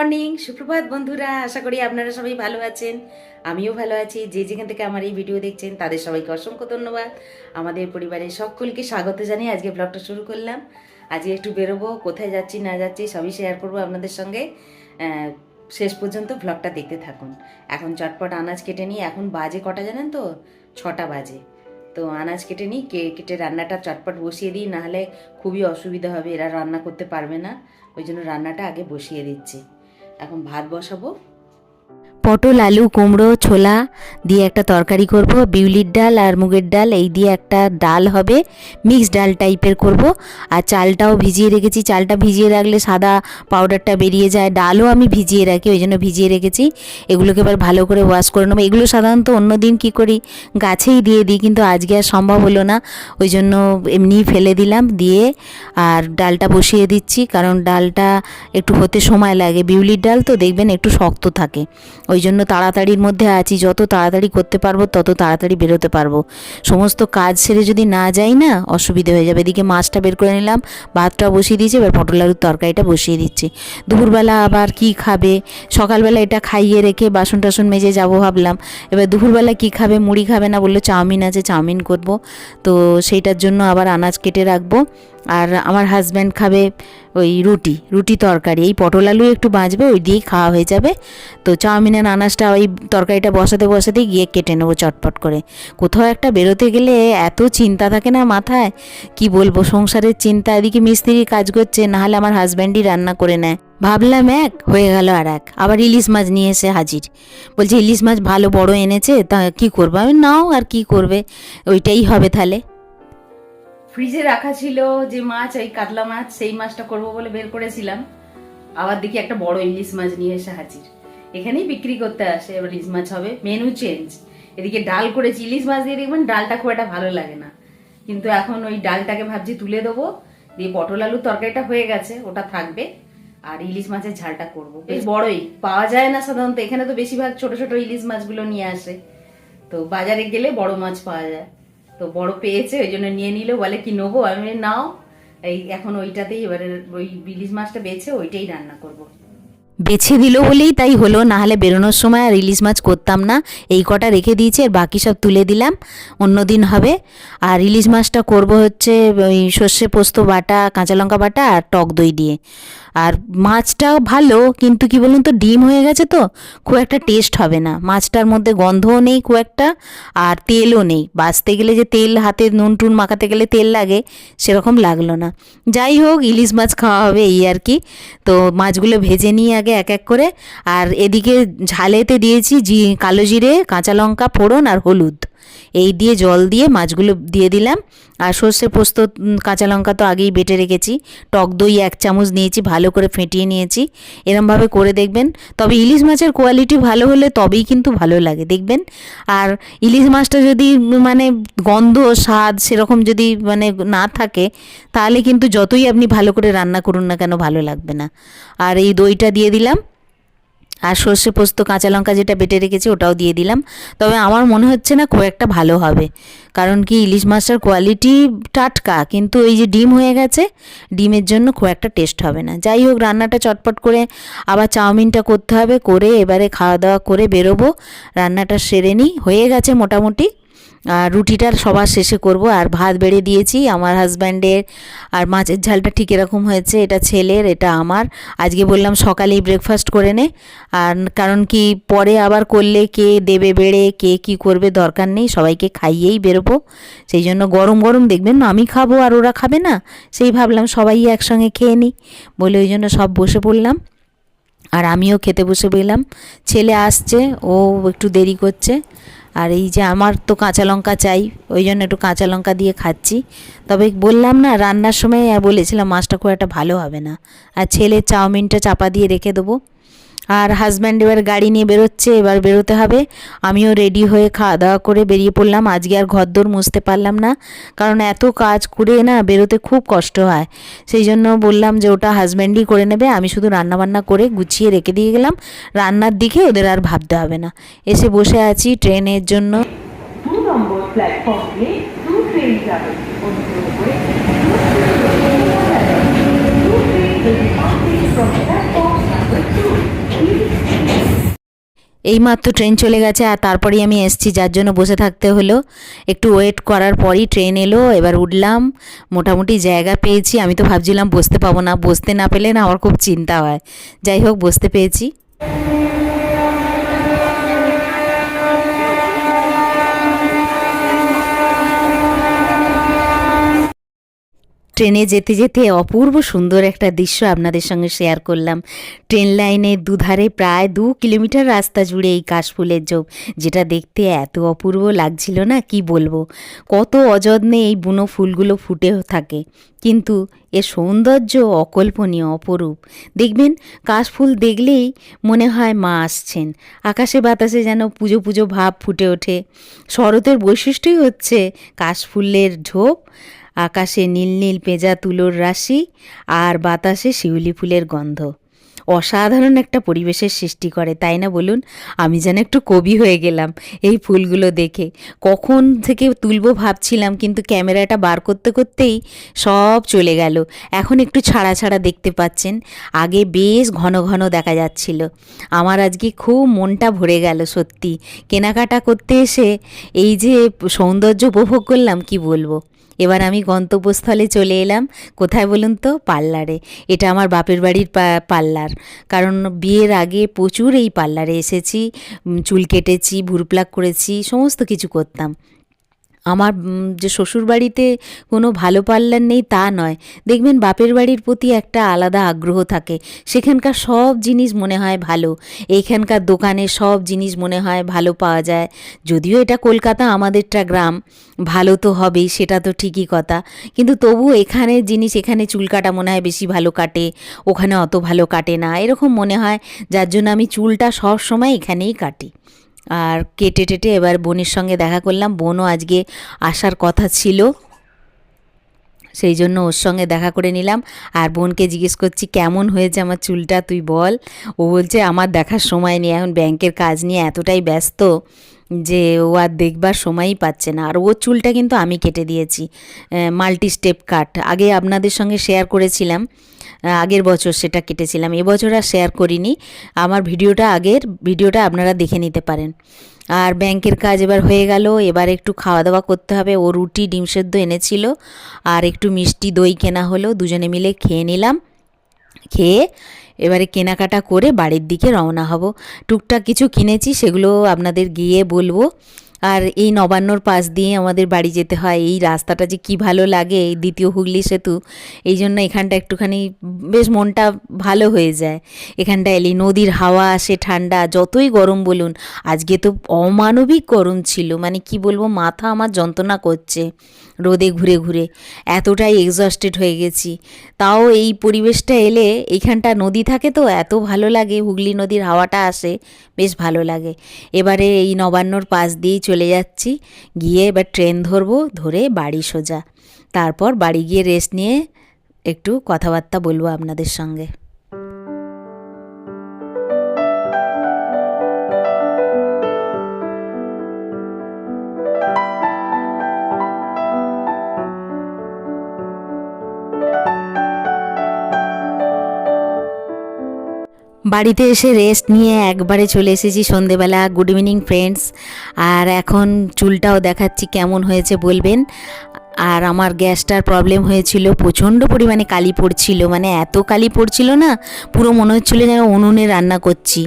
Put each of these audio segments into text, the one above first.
Morning. সুপ্রভাত বন্ধুরা, আশা করি আপনারা সবাই ভালো আছেন। আমিও ভালো আছি। যে যেখান থেকে আমার এই ভিডিও দেখছেন, তাদের সবাইকে অসংখ্য ধন্যবাদ। আমাদের পরিবারের সকলকে স্বাগত জানিয়ে আজকে ব্লগটা শুরু করলাম। আজকে একটু বেরোবো, কোথায় যাচ্ছি, না যাচ্ছি, সবই শেয়ার করব আপনাদের সঙ্গে। শেষ পর্যন্ত ব্লগটা দেখতে থাকুন। এখন চটপট আনাজ কেটে নিই। এখন বাজে কটা জানেন তো? ছটা বাজে। তো আনাজ কেটে নিই কেটে রান্নাটা চটপট বসিয়ে দিই। নাহলে খুবই অসুবিধা হবে, এরা রান্না করতে পারবে না। ওই জন্য রান্নাটা আগে বসিয়ে দিচ্ছি। এখন ভাত বসাবো। পটল, আলু, কুমড়ো, ছোলা দিয়ে একটা তরকারি করব, বিউলির ডাল আর মুগের ডাল, এই দিয়ে একটা ডাল হবে মিক্স ডাল টাইপের করব। আর চালটাও ভিজিয়ে রেখেছি, চালটা ভিজিয়ে রাখলে সাদা পাউডারটা বেরিয়ে যায়, ডালও আমি ভিজিয়ে রাখি, ওই জন্য ভিজিয়ে রেখেছি। এগুলোকে এবার ভালো করে ওয়াশ করে নেব। এগুলো সাধারণত অন্য দিন কী করি, গাছেই দিয়ে দিই, কিন্তু আজকে আর সম্ভব হলো না, ওই জন্য এমনিই ফেলে দিলাম, দিয়ে আর ডালটা বসিয়ে দিচ্ছি, কারণ ডালটা একটু হতে সময় লাগে। বিউলির ডাল তো দেখবেন একটু শক্ত থাকে। ওই জন্য তাড়াতাড়ির মধ্যে আছি, যত তাড়াতাড়ি করতে পারব, তত তাড়াতাড়ি বেরোতে পারব। সমস্ত কাজ সেরে যদি না যাই না, অসুবিধা হয়ে যাবে। এদিকে মাছটা বের করে নিলাম ভাতটা বসিয়ে দিয়েছি, এবার পটল আলুর তরকারিটা বসিয়ে দিচ্ছি। দুপুরবেলা আবার কি খাবে? সকালবেলা এটা খাইয়ে রেখে বাসন টাসন মেজে যাব ভাবলাম। এবার দুপুরবেলা কি খাবে? মুড়ি খাবে না বলল, চাউমিন আছে, চাউমিন করব। তো সেইটার জন্য আবার আনাজ কেটে রাখব। আর আমার হাজব্যান্ড খাবে ওই রুটি রুটি তরকারি। এই পটল আলু একটু বাঁচবে ওই দিয়েই খাওয়া হয়ে যাবে। তো চাউমিনের আনাজটা ওই তরকারিটা বসাতে বসাতেই গিয়ে কেটে নেব চটপট করে। কোথাও একটা বেরোতে গেলে এত চিন্তা থাকে না মাথায়? কি বলব, সংসারের চিন্তা, এদিকে মিস্ত্রি কাজ করছে, নাহলে আমার হাজব্যান্ডই রান্না করে নেয়। ভাবলাম এক, হয়ে গেল আর এক। আবার ইলিশ মাছ নিয়ে এসে হাজির। বলছে, ইলিশ মাছ ভালো বড় এনেছে, তা কি করব? আমি, নাও, আর কি করবে? ওইটাই হবে তাহলে। ফ্রিজে রাখা ছিল যে মাছ ওই কাতলা মাছ, সেই মাছটা করব বলে বের করেছিলাম। আবার দেখি একটা বড় ইলিশ মাছ নিয়ে এসে হাজির। এখানেই বিক্রি করতে আসে, এবার ইলিশ মাছ হবে। মেনু চেঞ্জ এদিকে ডাল করেছি, ইলিশ মাছ দিয়ে দেখবেন ডালটা খুব একটা ভালো লাগে না। কিন্তু এখন ওই ডালটাকে ভাবছি তুলে দেবো। দিয়ে পটল আলুর তরকারিটা হয়ে গেছে, ওটা থাকবে। আর ইলিশ মাছের ঝালটা করব। বেশ বড়ই। পাওয়া যায় না সাধারণত, এখানে তো বেশিরভাগ ছোট ছোট ইলিশ মাছগুলো নিয়ে আসে। তো বাজারে গেলে বড় মাছ পাওয়া যায়। তো বড় পেয়েছে, ওই জন্য নিয়ে নিল, বলে কি নেব? আমি নাও। এই এখন ওইটাতেই, এবারে ওই ইলিশ মাছটা বেছে ওইটাই রান্না করব। বেছে দিল বলেই তাই হলো নাহলে বেরোনোর সময় আর ইলিশ মাছ করতাম না। এই কটা রেখে দিয়েছি আর বাকি সব তুলে দিলাম। অন্য দিন হবে। আর ইলিশ মাছটা করব হচ্ছে, ওই সর্ষে পোস্ত বাটা, কাঁচা লঙ্কা বাটা আর টক দই দিয়ে। আর মাছটা ভালো, কিন্তু কি বলুন তো, ডিম হয়ে গেছে তো, খুব একটা টেস্ট হবে না। মাছটার মধ্যে গন্ধও নেই খুব একটা, আর তেলও নেই। বাঁচতে গেলে যে তেল, হাতে নুন টুন মাখাতে গেলে তেল লাগে, সেরকম লাগল না। যাই হোক, ইলিশ মাছ খাওয়া হবে এই আর কি। তো মাছগুলো ভেজে নিয়ে আগে এক এক করে। আর এদিকে ঝালেতে দিয়েছি জি, কালো জিরে, কাঁচা লঙ্কা, ফোড়ন আর হলুদ। এই দিয়ে জল দিয়ে মাছগুলো দিয়ে দিলাম। আর সর্ষে পোস্ত কাঁচা লঙ্কা তো আগেই বেটে রেখেছি। টক দই এক চামচ নিয়েছি, ভালো করে ফেটিয়ে নিয়েছি। এরমভাবে করে দেখবেন। তবে ইলিশ মাছের কোয়ালিটি ভালো হলে তবেই কিন্তু ভালো লাগে, দেখবেন। আর ইলিশ মাছটা যদি মানে গন্ধ, স্বাদ সেরকম যদি মানে না থাকে, তাহলে কিন্তু যতই আপনি ভালো করে রান্না করুন না কেন ভালো লাগবে না। আর এই দইটা দিয়ে দিলাম। আর সর্ষে পোস্ত, কাঁচা লঙ্কা যেটা বেটে রেখেছি ওটাও দিয়ে দিলাম। তবে আমার মনে হচ্ছে না খুব একটা ভালো হবে। কারণ কি, ইলিশ মাছটার কোয়ালিটি টাটকা, কিন্তু এই যে ডিম হয়ে গেছে, ডিমের জন্য খুব একটা টেস্ট হবে না। যাই হোক, রান্নাটা চটপট করে আবার চাউমিনটা করতে হবে, করে এবারে খাওয়া দাওয়া করে বেরোবো। রান্নাটা সেরে নিই, হয়ে গেছে মোটামুটি। রুটিটা সবার শেষে করব। আর ভাত বেড়ে দিয়েছি আমার হাজব্যান্ডের। আর মাছের ঝালটা ঠিক এরকম হয়েছে, এটা ছেলের, এটা আমার। আজকে বললাম সকালেই ব্রেকফাস্ট করে নে। আর কারণ কি, পরে আবার করলে কে দেবে বেড়ে, কে কি করবে দরকার নেই, সবাইকে খাইয়েই বেরোবো। সেই জন্য গরম গরম দেখবেন আমি খাব আর ওরা খাবে না, সেই ভাবলাম সবাই একসঙ্গে খেয়ে নিই। বলে ওই জন্য সব বসে পড়লাম। আর আমিও খেতে বসে পেলাম। ছেলে আসছে, ও একটু দেরি করছে। আর এই যে আমার তো কাঁচা লঙ্কা চাই, ওই জন্য একটু কাঁচা লঙ্কা দিয়ে খাচ্ছি। তবে বললাম না, রান্নার সময় বলেছিলাম মাছটা খুব একটা ভালো হবে না। আর ছেলের চাউমিনটা চাপা দিয়ে রেখে দেবো। আর হাজব্যান্ড এবার গাড়ি নিয়ে বেরোচ্ছে, এবার বেরোতে হবে। আমিও রেডি হয়ে খাওয়া দাওয়া করে বেরিয়ে পড়লাম। আজকে আর ঘরদোর মুছতে পারলাম না, কারণ এত কাজ করে না বেরোতে খুব কষ্ট হয়। সেই জন্য বললাম যে ওটা হাজব্যান্ডই করে নেবে। আমি শুধু রান্নাবান্না করে গুছিয়ে রেখে দিয়ে গেলাম। রান্নার দিকে ওদের আর ভাবতে হবে না। এসে বসে আছি ট্রেনের জন্য। দু ট্রেন এইমাত্র ট্রেন চলে গেছে আর তারপরেই আমি এসছি। যার জন্য বসে থাকতে হলো। একটু ওয়েট করার পরই ট্রেন এলো, এবার উঠলাম। মোটামুটি জায়গা পেয়েছি। আমি তো ভাবছিলাম বসতে পাবো না। বসতে না পেলে না আমার খুব চিন্তা হয়। যাই হোক, বসতে পেয়েছি। ট্রেনে যেতে যেতে অপূর্ব সুন্দর একটা দৃশ্য আপনাদের সঙ্গে শেয়ার করলাম। ট্রেন লাইনের দুধারে প্রায় দু কিলোমিটার রাস্তা জুড়ে এই কাশফুলের জোপ যেটা দেখতে এত অপূর্ব লাগছিল না, কি বলব? কত অযত্নে এই বুনো ফুলগুলো ফুটে থাকে। কিন্তু এর সৌন্দর্য অকল্পনীয়, অপরূপ। দেখবেন, কাশফুল দেখলেই মনে হয় মা আসছেন। আকাশে বাতাসে যেন পুজো পুজো ভাব ফুটে ওঠে। শরতের বৈশিষ্ট্যই হচ্ছে কাশফুলের ঝোপ আকাশে নীল নীল পেঁজা তুলোর রাশি আর বাতাসে শিউলি ফুলের গন্ধ। অসাধারণ একটা পরিবেশের সৃষ্টি করে, তাই না বলুন? আমি যেন একটু কবি হয়ে গেলাম এই ফুলগুলো দেখে। কখন থেকে তুলবো ভাবছিলাম, কিন্তু ক্যামেরাটা বার করতে করতেই সব চলে গেল। এখন একটু ছাড়া ছাড়া দেখতে পাচ্ছেন। আগে বেশ ঘন ঘন দেখা যাচ্ছিল। আমার আজকে খুব মনটা ভরে গেল, সত্যি। কেনাকাটা করতে এসে এই যে সৌন্দর্য উপভোগ করলাম, কি বলব? এবার আমি গন্তব্যস্থলে চলে এলাম। কোথায় বলুন তো? পার্লারে। এটা আমার বাপের বাড়ির পার্লার। কারণ বিয়ের আগে প্রচুর এই পার্লারে এসেছি চুল কেটেছি, ভুরপ্লাক করেছি, সমস্ত কিছু করতাম। আমার যে শ্বশুর বাড়িতে কোনো ভালো পার্লার নেই তা নয়। দেখবেন বাপের বাড়ির প্রতি একটা আলাদা আগ্রহ থাকে। সেখানকার সব জিনিস মনে হয় ভালো। এইখানকার দোকানে সব জিনিস মনে হয় ভালো পাওয়া যায়। যদিও এটা কলকাতা আমাদেরটা গ্রাম, ভালো তো হবেই, সেটা তো ঠিকই কথা। কিন্তু তবু এখানে জিনিস, এখানে চুল কাটা মনে হয় বেশি ভালো কাটে, ওখানে অত ভালো কাটে না। এরকম মনে হয়, যার জন্য আমি চুলটা সব সময় এখানেই কাটি। আর কেটে টেটে এবার বোনের সঙ্গে দেখা করলাম। বোনও আজকে আসার কথা ছিল। সেই জন্য ওর সঙ্গে দেখা করে নিলাম। আর বোনকে জিজ্ঞেস করছি, কেমন হয়েছে আমার চুলটা? তুই বল। ও বলছে, আমার দেখার সময় নেই। এখন ব্যাংকের কাজ নিয়ে এতটাই ব্যস্ত। যে ও আর দেখবার সময়ই পাচ্ছে না। আর ওর চুলটা কিন্তু আমি কেটে দিয়েছি মাল্টি স্টেপ কাট আগে আপনাদের সঙ্গে শেয়ার করেছিলাম আগের বছর সেটা কেটেছিলাম, এবছর আর শেয়ার করিনি। আমার ভিডিওটা আগের, ভিডিওটা আপনারা দেখে নিতে পারেন। আর ব্যাংকের কাজ এবার হয়ে গেল, এবার একটু খাওয়া দাওয়া করতে হবে। ও রুটি, ডিম সেদ্ধ এনেছিল, আর একটু মিষ্টি দই কেনা হলো, দুজনে মিলে খেয়ে নিলাম। খেয়ে এবারে কেনাকাটা করে বাড়ির দিকে রওনা হব। টুকটাক কিছু কিনেছি, সেগুলো আপনাদের গিয়ে বলব। আর এই নবান্নর পাশ দিয়ে আমাদের বাড়ি যেতে হয়। এই রাস্তাটা যে কি ভালো লাগে, এই দ্বিতীয় হুগলি সেতু, এই জন্য এখানটা একটুখানি বেশ মনটা ভালো হয়ে যায়। এখানটা এলি নদীর হাওয়া আসে, ঠান্ডা, যতই গরম বলুন। আজকে তো অমানবিক গরম ছিল মানে কি বলব, মাথা আমার যন্ত্রণা করছে। রোদে ঘুরে ঘুরে। এতটাই এক্সস্টেড হয়ে গেছি। তাও এই পরিবেশটা এলে এইখানটা নদী থাকে তো, এত ভালো লাগে। হুগলি নদীর হাওয়াটা আসে, বেশ ভালো লাগে। এবারে এই নবান্নর পাশ দিয়েই চলে যাচ্ছি। গিয়ে এবার ট্রেন ধরবো, ধরে বাড়ি সোজা। তারপর বাড়ি গিয়ে রেস্ট নিয়ে একটু কথাবার্তা বলব আপনাদের সঙ্গে। বাড়িতে এসে রেস্ট নিয়ে একবারে চলে এসেছি সন্ধেবেলা। গুড ইভিনিং ফ্রেন্ডস আর এখন চুলটাও দেখাচ্ছি কেমন হয়েছে বলবেন। আর আমার গ্যাসটার প্রবলেম হয়েছিল, প্রচণ্ড পরিমাণে কালি পড়ছিল মানে এত কালি পড়ছিল না, পুরো মনে হচ্ছিল যেন উনুনে রান্না করছি।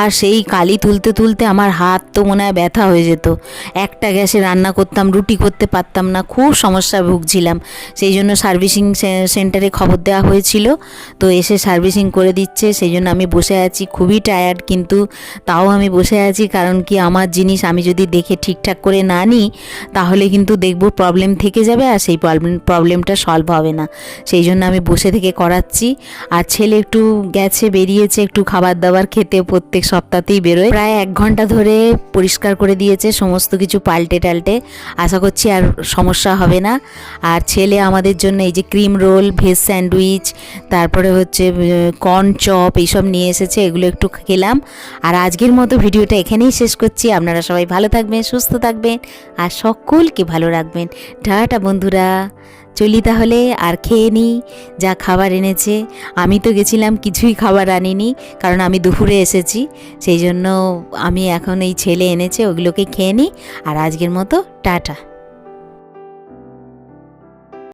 আর সেই কালি তুলতে তুলতে আমার হাত তো মনে হয় ব্যথা হয়ে যেত। একটা গ্যাসে রান্না করতাম, রুটি করতে পারতাম না, খুব সমস্যা ভুগছিলাম। সেই জন্য সার্ভিসিং সেন্টারে খবর দেওয়া হয়েছিল, তো এসে সার্ভিসিং করে দিচ্ছে, সেই জন্য আমি বসে আছি। খুবই টায়ার্ড কিন্তু তাও আমি বসে আছি, কারণ কি আমার জিনিস আমি যদি দেখে ঠিকঠাক করে না নিই, তাহলে কিন্তু দেখব প্রবলেম থেকে যাবে আর সেই প্রবলেমটা সলভ হবে না। সেই জন্য আমি বসে থেকে করাচ্ছি। আর ছেলে একটু গেছে, বেরিয়েছে, একটু খাবার দাবার খেতে প্রত্যেক সপ্তাহতেই বেরোয়। প্রায় এক ঘণ্টা ধরে পরিষ্কার করে দিয়েছে, সমস্ত কিছু পাল্টে টাল্টে। আশা করছি আর সমস্যা হবে না। আর ছেলে আমাদের জন্য এই যে ক্রিম রোল ভেজ স্যান্ডউইচ তারপরে হচ্ছে কর্ন চপ এইসব নিয়ে এসেছে, এগুলো একটু খেলাম। আর আজকের মতো ভিডিওটা এখানেই শেষ করছি। আপনারা সবাই ভালো থাকবেন, সুস্থ থাকবেন, আর সকলকে ভালো রাখবেন। টাটা বন্ধুরা, চলি তাহলে আর খেয়ে নিই যা খাবার এনেছে। আমি তো গেছিলাম, কিছুই খাবার আনিনি, কারণ আমি দুপুরে এসেছি। সেই জন্য আমি এখন এই ছেলে এনেছে, ওগুলোকে খেয়ে নিই আর আজকের মতো, টাটা।